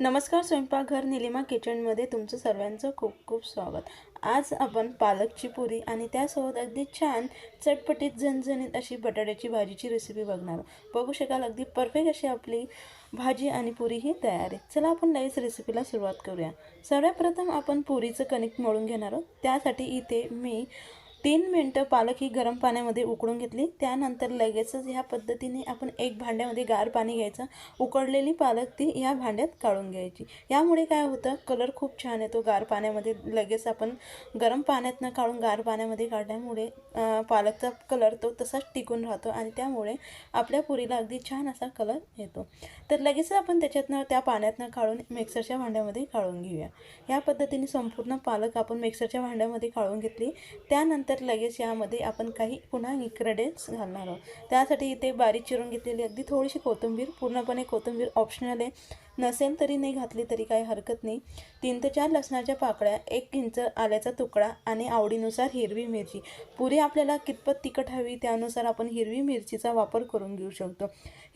नमस्कार स्वयंपाकघर निलिमा किचनमध्ये तुमचं सर्वांचं खूप खूप स्वागत. आज आपण पालकची पुरी आणि त्यासोबत अगदी छान चटपटीत झणझणीत अशी बटाट्याची भाजीची रेसिपी बघणार आहोत. बघू शकाल अगदी परफेक्ट अशी आपली भाजी आणि पुरी ही तयार आहे. चला आपण लगेच रेसिपीला सुरुवात करूया. सर्वात प्रथम आपण पुरीचं कणिक मळून घेणार आहोत. त्यासाठी इथे मी तीन मिनटं पालक ही गरम पाण्यामध्ये उकळून घेतली. त्यानंतर लगेचच ह्या पद्धतीने आपण एक भांड्यामध्ये गार पाणी घ्यायचं. उकडलेली पालक ती ह्या भांड्यात काढून घ्यायची. यामुळे काय होतं? कलर खूप छान येतो गार पाण्यामध्ये. लगेच आपण गरम पाण्यातनं काढून गार पाण्यामध्ये काढल्यामुळे पालकचा कलर तो तसाच टिकून राहतो आणि त्यामुळे आपल्या पुरीला अगदी छान असा कलर येतो. तर लगेच आपण त्याच्यातनं त्या पाण्यातनं काढून मिक्सरच्या भांड्यामध्ये काढून घेऊया. या पद्धतीने संपूर्ण पालक आपण मिक्सरच्या भांड्यामध्ये काढून घेतली. त्यानंतर लगेच यामध्ये आपण काही पुन्हा इन्ग्रेडियंट्स घालणार आहोत. त्यासाठी इथे बारीक चिरून घेतलेली अगदी थोडीशी कोथिंबीर पूर्णपणे कोथिंबीर ऑप्शनल आहे. नसेल तरी नाही घातली तरी काही हरकत नाही. तीन ते चार लसणाच्या पाकळ्या एक इंच आल्याचा तुकडा आणि आवडीनुसार हिरवी मिरची. पुरी आपल्याला कितपत तिखट हवी त्यानुसार आपण हिरवी मिरचीचा वापर करून घेऊ शकतो.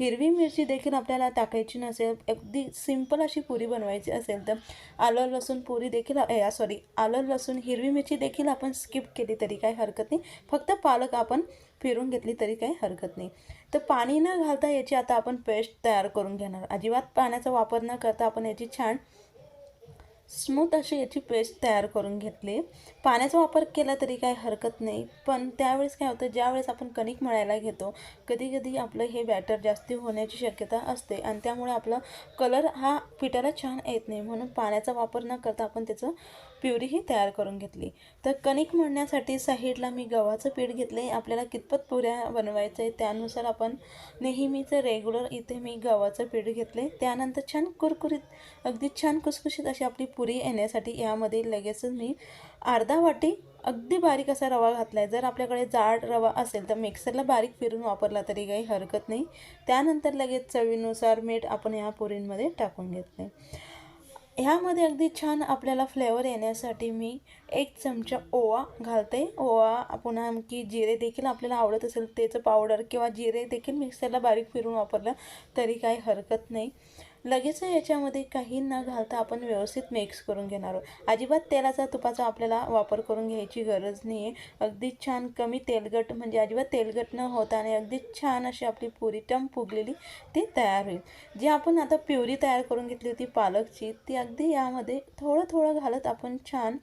हिरवी मिरची देखील आपल्याला टाकायची नसेल अगदी सिंपल अशी पुरी बनवायची असेल तर आलं लसूण पुरी देखील सॉरी आलं लसूण हिरवी मिरची देखील आपण स्किप केली तरी काही हरकत नाही. फक्त पालक आपण फिरून घेतली तरी काही हरकत नाही. तर पाणी न घालता याची आता आपण पेस्ट तयार करून घेणार. अजिबात पाण्याचा वापर न करता आपण याची छान स्मूथ अशी याची पेस्ट तयार करून घेतली. पाण्याचा वापर केला तरी काही हरकत नाही. पण त्यावेळेस काय होतं ज्यावेळेस आपण कणिक मळायला घेतो कधी कधी आपलं हे बॅटर जास्ती होण्याची शक्यता असते आणि त्यामुळे आपला कलर हा पिठाला छान येत नाही. म्हणून पाण्याचा वापर न करता आपण त्याचं प्युरीही तयार करून घेतली. तर कणिक मळण्यासाठी साईडला मी गव्हाचं पीठ घेतले. आपल्याला कितपत पुऱ्या बनवायचं आहे त्यानुसार आपण नेहमीचं रेग्युलर इथे मी गव्हाचं पीठ घेतले. त्यानंतर छान कुरकुरीत अगदी छान कुसकुशीत अशी आपली पुरी येण्यासाठी यामध्ये लगेचच मी अर्धा वाटी अगदी बारीक असा रवा घातला आहे जर आपल्याकडे जाड रवा असेल तर मिक्सरला बारीक फिरून वापरला तरी काही हरकत नाही. त्यानंतर लगेच चवीनुसार मीठ आपण ह्या पुरींमध्ये टाकून घेतले. ह्यामध्ये अगदी छान आपल्याला फ्लेवर येण्यासाठी मी एक चमचा ओवा घालते. ओवा पुन्हा आणखी जिरे देखील आपल्याला आवडत असेल त्याचं पावडर किंवा जिरे देखील मिक्सरला बारीक फिरून वापरलं तरी काही हरकत नाही. लगेच याच्यामध्ये काही न घालता आपण व्यवस्थित मिक्स करून घेणार आहोत. अजिबात तेलाचा तुपाचा आपल्याला वापर करून घ्यायची गरज नाही आहे अगदी छान कमी तेलगट म्हणजे अजिबात तेलगट न होता आणि अगदी छान अशी आपली पुरी टम फुगलेली ती तयार होईल. जी आपण आता प्युरी तयार करून घेतली होती पालकची ती अगदी यामध्ये थोडं थोडं घालत आपण छान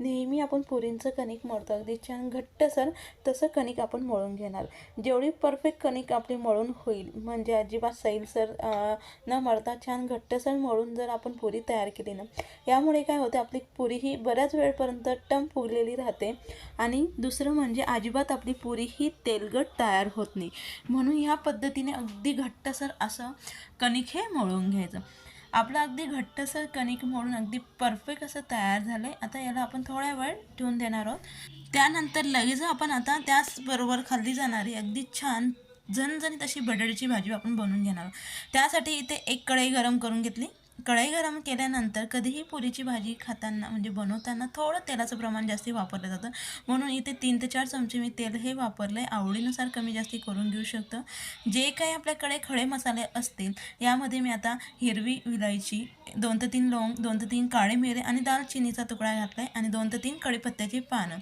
नेहमी आपण पुरींचं कणिक मळतो. अगदी छान घट्टसर तसं कणिक आपण मळून घेणार. जेवढी परफेक्ट कणिक आपली मळून होईल म्हणजे अजिबात सैलसर न मळता छान छान घट्टसर मळून जर आपण पुरी तयार केली ना यामुळे काय होते आपली पुरी ही बऱ्याच वेळपर्यंत टम फुगलेली राहते आणि दुसरं म्हणजे अजिबात आपली पुरी ही तेलगट तयार होत नाही. म्हणून ह्या पद्धतीने अगदी घट्टसर असं कणिक हे मळून घ्यायचं. आपलं अगदी घट्टसर कणिक मळून अगदी परफेक्ट असं तयार झालं आहे आता याला आपण थोड्या वेळ ठेवून देणार आहोत. त्यानंतर लगेच आपण आता त्याचबरोबर खाल्ली जाणारी अगदी छान झणझणीत अशी बटाट्याची भाजी आपण बनवून घेणार त्यासाठी इथे एक कढई गरम करून घेतली. कढई गरम केल्यानंतर कधीही पुरीची भाजी खाताना म्हणजे बनवताना थोडं तेलाचं प्रमाण जास्ती वापरलं जातं. म्हणून इथे तीन ते चार चमचे मी तेल हे वापरलं आहे आवडीनुसार कमी जास्ती करून घेऊ शकतं. जे काही आपल्याकडे खडे मसाले असतील यामध्ये मी आता हिरवी विलायची दोन ते तीन लवंग दोन ते तीन काळे मिरे आणि दालचिनीचा तुकडा घातला आहे आणि दोन ते तीन कढीपत्त्याची पानं.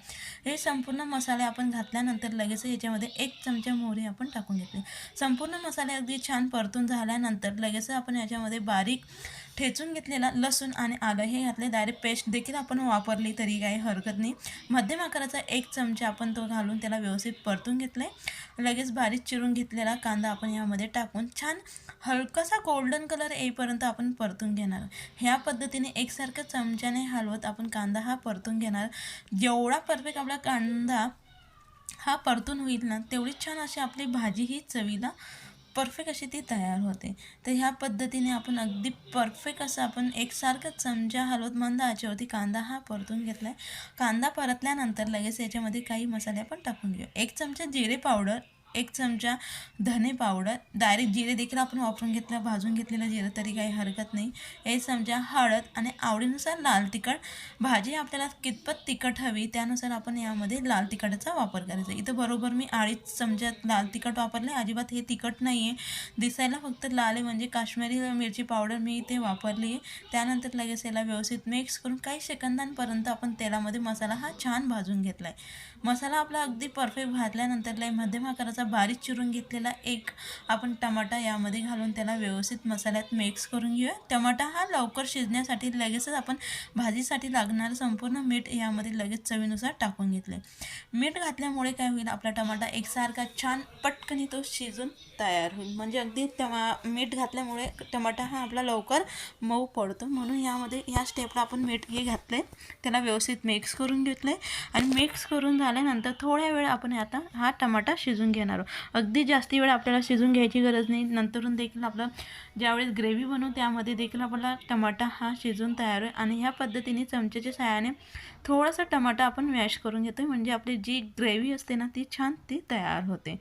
हे संपूर्ण मसाले आपण घातल्यानंतर लगेच याच्यामध्ये एक चमचा मोहरी आपण टाकून घेतली. संपूर्ण मसाले अगदी छान परतून झाल्यानंतर लगेच आपण याच्यामध्ये बारीक ठेचून घेतलेला लसूण आणि आलं हे घातले डायरेक्ट पेस्ट देखील आपण वापरली तरी काही हरकत नाही. मध्यम आकाराचा एक चमचा आपण तो घालून त्याला व्यवस्थित परतून घेतले. लगेच बारीक चिरून घेतलेला कांदा आपण यामध्ये टाकून छान हलकासा गोल्डन कलर येईपर्यंत आपण परतून घेणार. ह्या पद्धतीने एकसारखं चमच्याने हलवत आपण कांदा हा परतून घेणार. जेवढा परफेक्ट आपला कांदा हा परतून होईल ना तेवढी छान अशी आपली भाजी ही चवीला परफेक्ट अशी ती तयार होते. तर ह्या पद्धतीने आपण अगदी परफेक्ट असं आपण एकसारखं चमचा हलवत मंद आचेवरती कांदा हा परतून घेतला आहे कांदा परतल्यानंतर लगेच याच्यामध्ये काही मसाले आपण टाकून घेऊ. एक चमचा जिरे पावडर एक चमचा धने पावडर. डायरेक्ट जिरे देखील आपण वापरून घेतलं भाजून घेतलेलं जिरं तरी काही हरकत नाही. एक चमचा हळद आणि आवडीनुसार लाल तिखट. भाजी आपल्याला कितपत तिखट हवी त्यानुसार आपण यामध्ये लाल तिखटाचा वापर करायचा. इथं बरोबर मी अडीच चमच्यात लाल तिखट वापरले अजिबात हे तिखट नाही आहे दिसायला फक्त लाल आहे म्हणजे काश्मीरी मिरची पावडर मी इथे वापरली आहे त्यानंतर लगेच याला व्यवस्थित मिक्स करून काही सेकंदांपर्यंत आपण तेलामध्ये मसाला हा छान भाजून घेतला आहे मसाला आपला अगदी परफेक्ट भाजल्यानंतर लय मध्यम आकाराचा बारीक चिरून घेतलेला एक आपण टमाटा यामध्ये घालून त्याला व्यवस्थित मसाल्यात मिक्स करून घेऊया. टमाटा हा लवकर शिजण्यासाठी लगेचच आपण भाजीसाठी लागणारं संपूर्ण मीठ यामध्ये लगेच चवीनुसार टाकून घेतले मीठ घातल्यामुळे काय होईल आपला टमाटा एकसारखा छान पटकनी तो शिजून तयार होईल. म्हणजे अगदी टमा मीठ घातल्यामुळे टमाटा हा आपला लवकर मऊ पडतो. म्हणून यामध्ये ह्या स्टेपला आपण मीठ हे घातलं त्याला व्यवस्थित मिक्स करून घेतलं आणि मिक्स करून झाल्यानंतर थोड्या वेळ आपण आता हा टमाटा शिजून घेणार आहोत. अगदी जास्ती वेळ आपल्याला शिजून घ्यायची गरज नाही. नंतरून देखील आपलं ज्यावेळेस ग्रेव्ही बनवू त्यामध्ये देखील आपला टमाटा हा शिजून तयार होईल. आणि ह्या पद्धतीने चमच्याच्या सहाय्याने थोडासा टमाटा आपण मॅश करून घेतो म्हणजे आपली जी ग्रेव्ही असते ना ती छान ती तयार होते.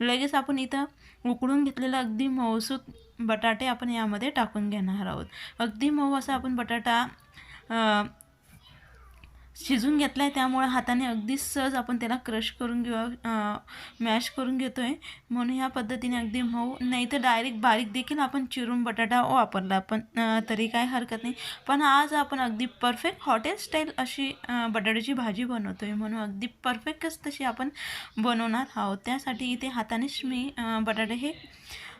लगेच आपण इथं उकडून घेतलेलं अगदी मऊसूत बटाटे आपण यामध्ये टाकून घेणार आहोत. अगदी मऊ असा आपण बटाटा शिजून घेतला आहे त्यामुळे हाताने अगदी सहज आपण त्याला क्रश करून किंवा मॅश करून घेतो आहे म्हणून ह्या पद्धतीने अगदी मऊ नाही तर डायरेक्ट बारीक देखील आपण चिरून बटाटा वापरला पण तरी काय हरकत नाही. पण आज आपण अगदी परफेक्ट हॉटेल स्टाईल अशी बटाट्याची भाजी बनवतो आहे म्हणून अगदी परफेक्टच तशी आपण बनवणार आहोत. त्यासाठी इथे हातानेच मी बटाटे हे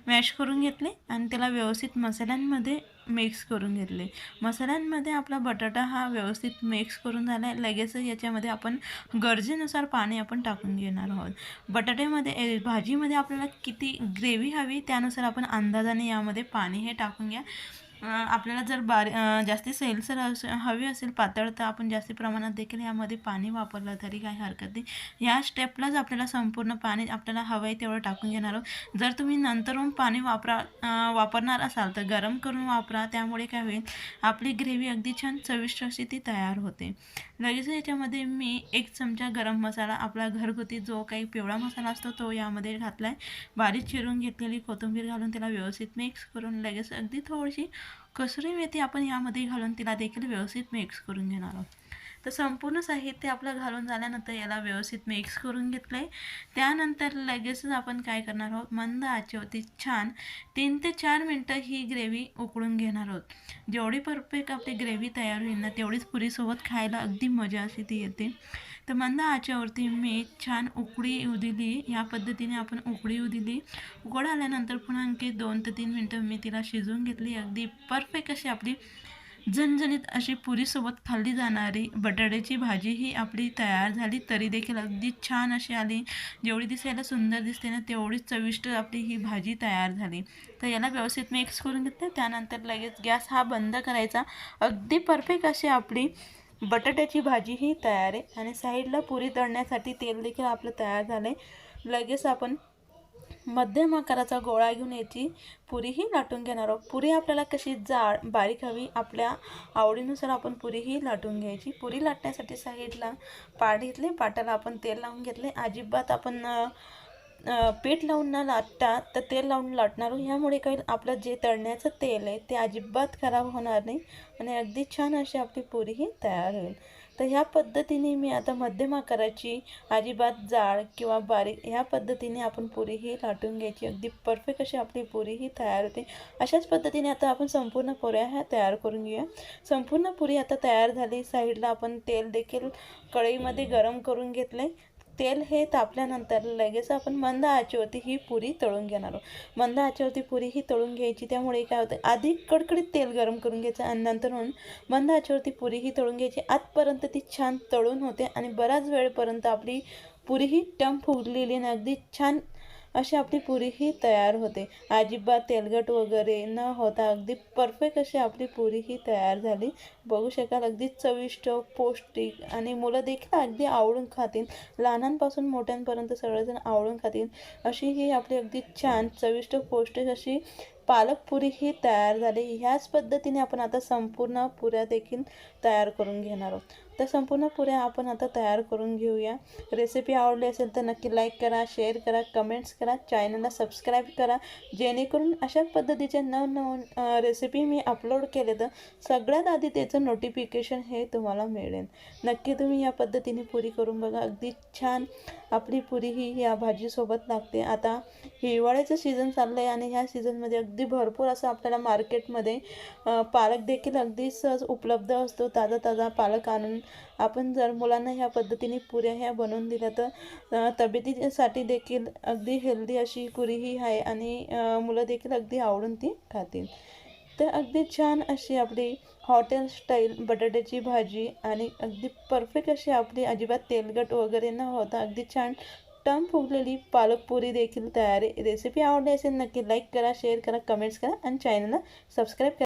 मॅश करून घेतले आणि त्याला व्यवस्थित मसाल्यांमध्ये मिक्स करून घेतले. मसाल्यांमध्ये आपला बटाटा हा व्यवस्थित मिक्स करून झाला आहे लगेच याच्यामध्ये आपण गरजेनुसार पाणी आपण टाकून घेणार आहोत. बटाट्यामध्ये ए, भाजीमध्ये आपल्याला किती ग्रेव्ही हवी त्यानुसार आपण अंदाजाने यामध्ये पाणी हे टाकून घ्या. आपल्याला जर बारी जास्ती सैलसर अस हवी असेल पातळ तर आपण जास्ती प्रमाणात देखील यामध्ये पाणी वापरलं तरी काही हरकत नाही. या स्टेपलाच आपल्याला संपूर्ण पाणी आपल्याला हवं आहे तेवढं टाकून घेणार आहोत. जर तुम्ही नंतरून पाणी वापरा वापरणार असाल तर गरम करून वापरा त्यामुळे काय होईल आपली ग्रेव्ही अगदी छान चविष्ट अशी ती तयार होते. लगेच याच्यामध्ये मी एक चमचा गरम मसाला आपला घरगुती जो काही पिवळा मसाला असतो तो यामध्ये घातला आहे बारीक चिरून घेतलेली कोथिंबीर घालून त्याला व्यवस्थित मिक्स करून लगेच अगदी थोडीशी कसुरी मेथी आपण यामध्ये घालून तिला देखील व्यवस्थित मिक्स करून घेणार आहोत. तर संपूर्ण साहित्य आपलं घालून झाल्यानंतर याला व्यवस्थित मिक्स करून घेतलं आहे त्यानंतर लगेचच आपण काय करणार आहोत? मंद आचेवरती छान तीन ते चार मिनटं ही ग्रेव्ही उकळून घेणार आहोत. जेवढी परफेक्ट आपली ग्रेव्ही तयार होईल ना तेवढीच पुरीसोबत खायला अगदी मजा अशी ती येते. तर मंद आचेवरती मी छान उकळी येऊ दिली. या पद्धतीने आपण उकळी येऊ दिली. उकड आल्यानंतर पुन्हा आणखी दोन ते तीन मिनटं मी तिला शिजवून घेतली. अगदी परफेक्ट अशी आपली झणझणीत अशी पुरीसोबत खाल्ली जाणारी बटाट्याची भाजी ही आपली तयार झाली तरी देखील अगदी छान अशी आली. जेवढी दिसायला सुंदर दिसते ना तेवढीच चविष्ट आपली ही भाजी तयार झाली. तर याला व्यवस्थित मिक्स करून घेतले. त्यानंतर लगेच गॅस हा बंद करायचा. अगदी परफेक्ट अशी आपली बटाट्याची भाजी ही तयार आहे. आणि साईडला पुरी तळण्यासाठी तेल देखील आपलं तयार झालं आहे लगेच आपण मध्यम आकाराचा गोळा घेऊन याची पुरीही लाटून घेणार आहोत. पुरी आपल्याला कशी जाड बारीक हवी आपल्या आवडीनुसार आपण पुरी ही लाटून घ्यायची. पुरी लाटण्यासाठी साईडला पाट घेतले पाटाला आपण तेल लावून घेतले. अजिबात आपण पीठ लावून न लाटता तर तेल लावून लाटणार ह्यामुळे काही आपलं जे तळण्याचं तेल आहे ते अजिबात खराब होणार नाही आणि अगदी छान अशी आपली पुरी ही तयार होईल. तर ह्या पद्धतीने मी आता मध्यम आकाराची अजिबात जाड किंवा बारीक ह्या पद्धतीने आपण पुरी ही लाटून घ्यायची. अगदी परफेक्ट अशी आपली पुरी ही तयार होते. अशाच पद्धतीने आता आपण संपूर्ण पुऱ्या ह्या तयार करून घेऊया. संपूर्ण पुरी आता तयार झाली. साईडला आपण तेल देखील कढईमध्ये गरम करून घेतले तेल हे तापल्यानंतर लगेच आपण मंद आचेवरती ही पुरी तळून घेणार आहोत. मंद आचेवरती पुरी ही तळून घ्यायची त्यामुळे काय होतं आधी कडकडीत तेल गरम करून घ्यायचं आणि नंतर म्हणून मंद आचेवरती पुरी ही तळून घ्यायची. आतपर्यंत ती छान तळून होते आणि बराच वेळपर्यंत आपली पुरी ही टम फुगलेली आणि अगदी छान अशी आपली पुरी ही तयार होते. अजिबात तेलकट वगैरे न होता अगदी परफेक्ट अशी आपली पुरी ही तयार झाली. बघू शकाल अगदी चविष्ट पौष्टिक आणि मुलं देखील अगदी आवडून खातील. लहानांपासून मोठ्यांपर्यंत सगळेजण आवडून खातील. अशी ही आपली अगदी छान चविष्ट पौष्टिक अशी पालक पुरी ही तयार झाली. ह्याच पद्धतीने आपण आता संपूर्ण पुऱ्या देखील तयार करून घेणार आहोत. तर संपूर्ण पुऱ्या आपण आता तयार करून घेऊया. रेसिपी आवडली असेल तर नक्की लाईक करा शेअर करा कमेंट्स करा चॅनलला सबस्क्राईब करा. जेणेकरून अशा पद्धतीचे नवनवन रेसिपी मी अपलोड केले तर सगळ्यात आधी त्याचं नोटिफिकेशन हे तुम्हाला मिळेल. नक्की तुम्ही या पद्धतीने पुरी करून बघा. अगदी छान आपली पुरी ही या भाजीसोबत लागते. आता हिवाळ्याचं सीझन चाललं आहे आणि ह्या सीझनमध्ये अगदी भरपूर असं आपल्याला मार्केटमध्ये पालक देखील अगदी सहज उपलब्ध असतो. ताजा ताजा पालक आणून आपण जर मुलांना ह्या पद्धतीने पुऱ्या ह्या बनवून दिल्या तर तब्येतीसाठी देखील अगदी हेल्दी अशी पुरी ही आहे आणि मुलं देखील अगदी आवडून ती खातील. तर अगदी छान अशी आपली हॉटेल स्टाईल बटाट्याची भाजी आणि अगदी परफेक्ट अशी आपली अजिबात तेलगट वगैरे न होता अगदी छान टम फुगलेली पालकपुरी देखील तयार. आहे रेसिपी आवडली असेल नक्की लाईक करा शेअर करा कमेंट्स करा आणि चॅनलला सबस्क्राईब करा.